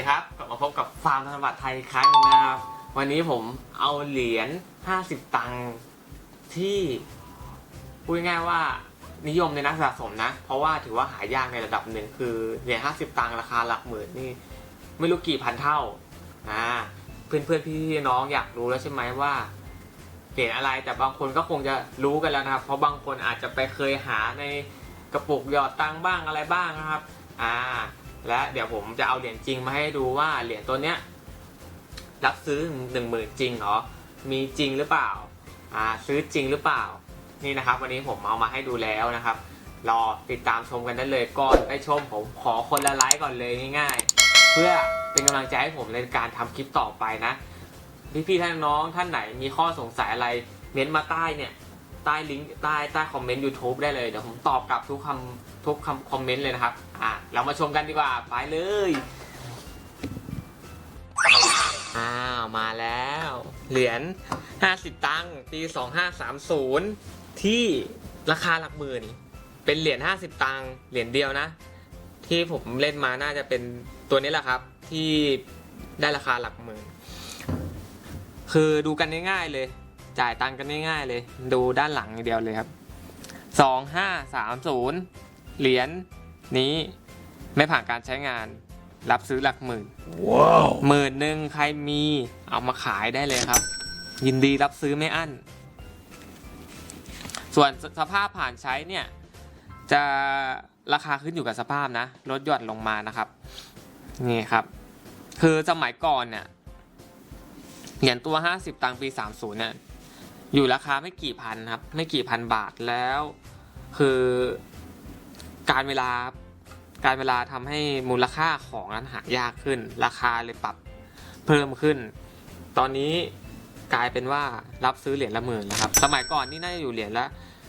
ดีครับ กลับมาพบกับฟาร์มธนบัตรไทยครั้งหนึงนะครับ วันนี้ผมเอาเหรียญ 50 ตังค์ที่พูดง่ายๆว่านิยมในนักสะสมนะ เพราะว่าถือว่าหายากในระดับหนึ่งคือเหรียญ 50 ตังค์ราคาหลักหมื่นนี่ ไม่รู้กี่พันเท่าอ่าเพื่อนเพื่อนๆพี่ๆน้องอยากรู้แล้วใช่ไหมว่าเหรียญอะไรแต่บางคนก็คงจะรู้กันแล้วนะครับ เพราะบางคนอาจจะไปเคยหาในกระปุกหยอดตังค์บ้างอะไรบ้างนะครับ อ่า และเดี๋ยวผมจะเอาเหรียญจริงมาให้ดูว่าเหรียญตัวเนี้ยรับซื้อหนึ่งหมื่นจริงเหรอ มีจริงหรือเปล่า อ่าซื้อจริงหรือเปล่า นี่นะครับ วันนี้ผมเอามาให้ดูแล้วนะครับ รอติดตามชมกันได้เลยก่อนไปชมผมขอคนละไลค์ก่อนเลยง่าย ๆ เพื่อเป็นกำลังใจให้ผมในการทำคลิปต่อไปนะ พี่ๆท่านน้องท่านไหนมีข้อสงสัยอะไรเม้นมาใต้เนี่ย ใต้ลิงก์ใต้ใต้คอมเมนต์ YouTube ได้เลย เดี๋ยวผมตอบกลับทุกคำทุกคำคอมเมนต์เลยนะครับ อะ เรามาชมกันดีกว่า ไปเลย อ้าว มาแล้ว เหรียญ 50 ตังค์ปี 2530 ที่ราคาหลักหมื่น เป็นเหรียญ 50 ตังค์ เหรียญเดียวนะ ที่ผมเล่นมาน่าจะเป็นตัวนี้แหละครับ ที่ได้ราคาหลักหมื่น คือดูกันง่ายๆเลย จ่ายตังค์กันง่ายๆเลย ดูด้านหลังอย่างเดียวเลยครับสองห้าสามศูนย์เหรียญนี้ไม่ผ่านการใช้งาน รับซื้อหลักหมื่นว้าวหมื่นหนึ่งใครมีเอามาขายได้เลยครับ ยินดีรับซื้อไม่อั้น ส่วนสสภาพผ่านใช้เนี่ย จะราคาขึ้นอยู่กับสภาพนะลดหย่อนลงมานะครับ นี่ครับ คือสมัยก่อนเนี่ยเหรียญตัว 50 ตังค์ปี 30 เนี่ย อยู่ราคาไม่กี่พันครับ ไม่กี่พันบาทแล้ว คือการเวลาการเวลาทำให้มูลค่าของนั้นหายากขึ้น ราคาเลยปรับเพิ่มขึ้น ตอนนี้กลายเป็นว่ารับซื้อเหรียญละหมื่นแล้วครับ สมัยก่อนนี่น่าจะอยู่เหรียญละ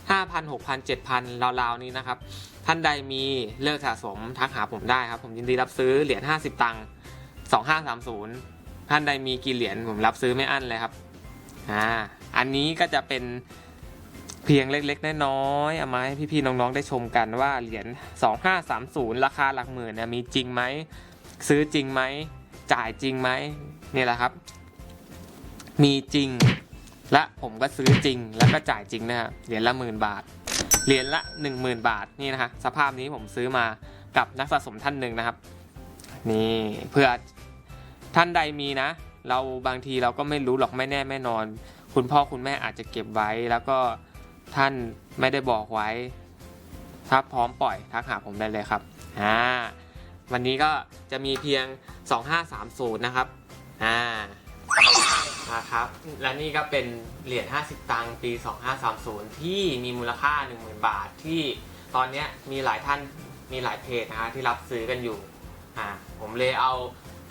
5,000 6,000 7,000ราวๆนี้นะครับ ท่านใดมีเลิกสะสมทักหาผมได้ครับ ผมยินดีรับซื้อเหรียญ50ตังค์2530ท่านใดมีกี่เหรียญผมรับซื้อไม่อั้นเลยครับ อ่า อันนี้ก็จะเป็นเพียงเล็กๆน้อยๆเอามาให้พี่ๆน้องๆได้ชมกันว่าเหรียญ2530 ราคาหลักหมื่นมีจริงไหมซื้อจริงไหมจ่ายจริงไหมนี่แหละครับ มีจริง และผมก็ซื้อจริงแล้วก็จ่ายจริงนะฮะเหรียญละหมื่นบาทเหรียญละ 10,000 บาทนี่นะฮะสภาพนี้ผมซื้อมากับนักสะสมท่านหนึ่งนะครับ นี่เพื่อท่านใดมีนะ เราบางทีเราก็ไม่รู้หรอกไม่แน่ไม่นอน คุณพ่อคุณแม่อาจจะเก็บไว้ แล้วก็ท่านไม่ได้บอกไว้ ถ้าพร้อมปล่อยทักหาผมได้เลยครับอ่าวันนี้ก็จะมีเพียง 2530นะครับอ่านะครับ และนี่ก็เป็นเหรียญ 50 ตังค์ปี 2530 ที่มีมูลค่า 10,000 บาทที่ตอนนี้มีหลายท่านมีหลายเพจนะฮะที่รับซื้อกันอยู่อ่าผมเลยเอา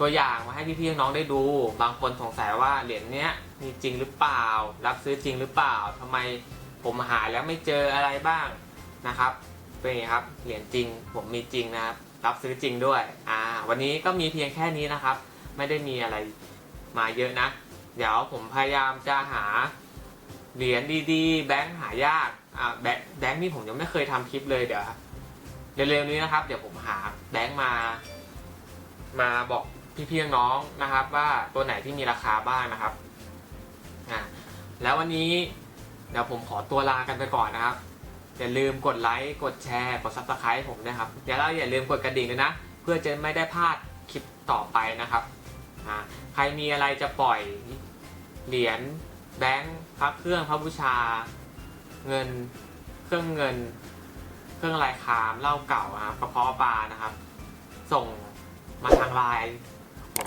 ตัวอย่างมาให้พี่ๆน้องได้ดู บางคนสงสัยว่าเหรียญเนี้ยมีจริงหรือเปล่า รับซื้อจริงหรือเปล่าทำไมผมหาแล้วไม่เจออะไรบ้างนะครับเป็นอย่างครับเหรียญจริงผมมีจริงนะครับรับซื้อจริงด้วยอ่าวันนี้ก็มีเพียงแค่นี้นะครับ ไม่ได้มีอะไรมาเยอะนะ เดี๋ยวผมพยายามจะหาเหรียญดีๆ แบงค์หายากอ่าแบงค์แบงค์นี่ผมยังไม่เคยทำคลิปเลยเดี๋ยวเร็วๆนี้นะครับ เดี๋ยวผมหาแบงค์มา มาบอก พี่ๆน้องๆนะครับ ว่าตัวไหนที่มีราคาบ้างนะครับอะแล้ววันนี้เดี๋ยวผมขอตัวลากันไปก่อนนะครับอย่าลืมกดไลค์กดแชร์กด subscribe ผมนะครับเดี๋ยวเราอย่าลืมกดกระดิ่งด้วยนะ เพื่อจะไม่ได้พลาดคลิปต่อไปนะครับอะใครมีอะไรจะปล่อยเหรียญแบงค์พระเครื่องพระบูชา เงินเครื่องเงิน เครื่องลายคามเหล้าเก่านะครับกระเพาะปลานะครับ ส่งมาทางไลน์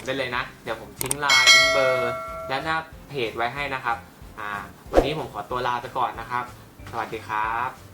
ได้เลยนะ เดี๋ยวผมทิ้งไลน์ทิ้งเบอร์ และหน้าเพจไว้ให้นะครับ อ่า วันนี้ผมขอตัวลาไปก่อนนะครับ สวัสดีครับ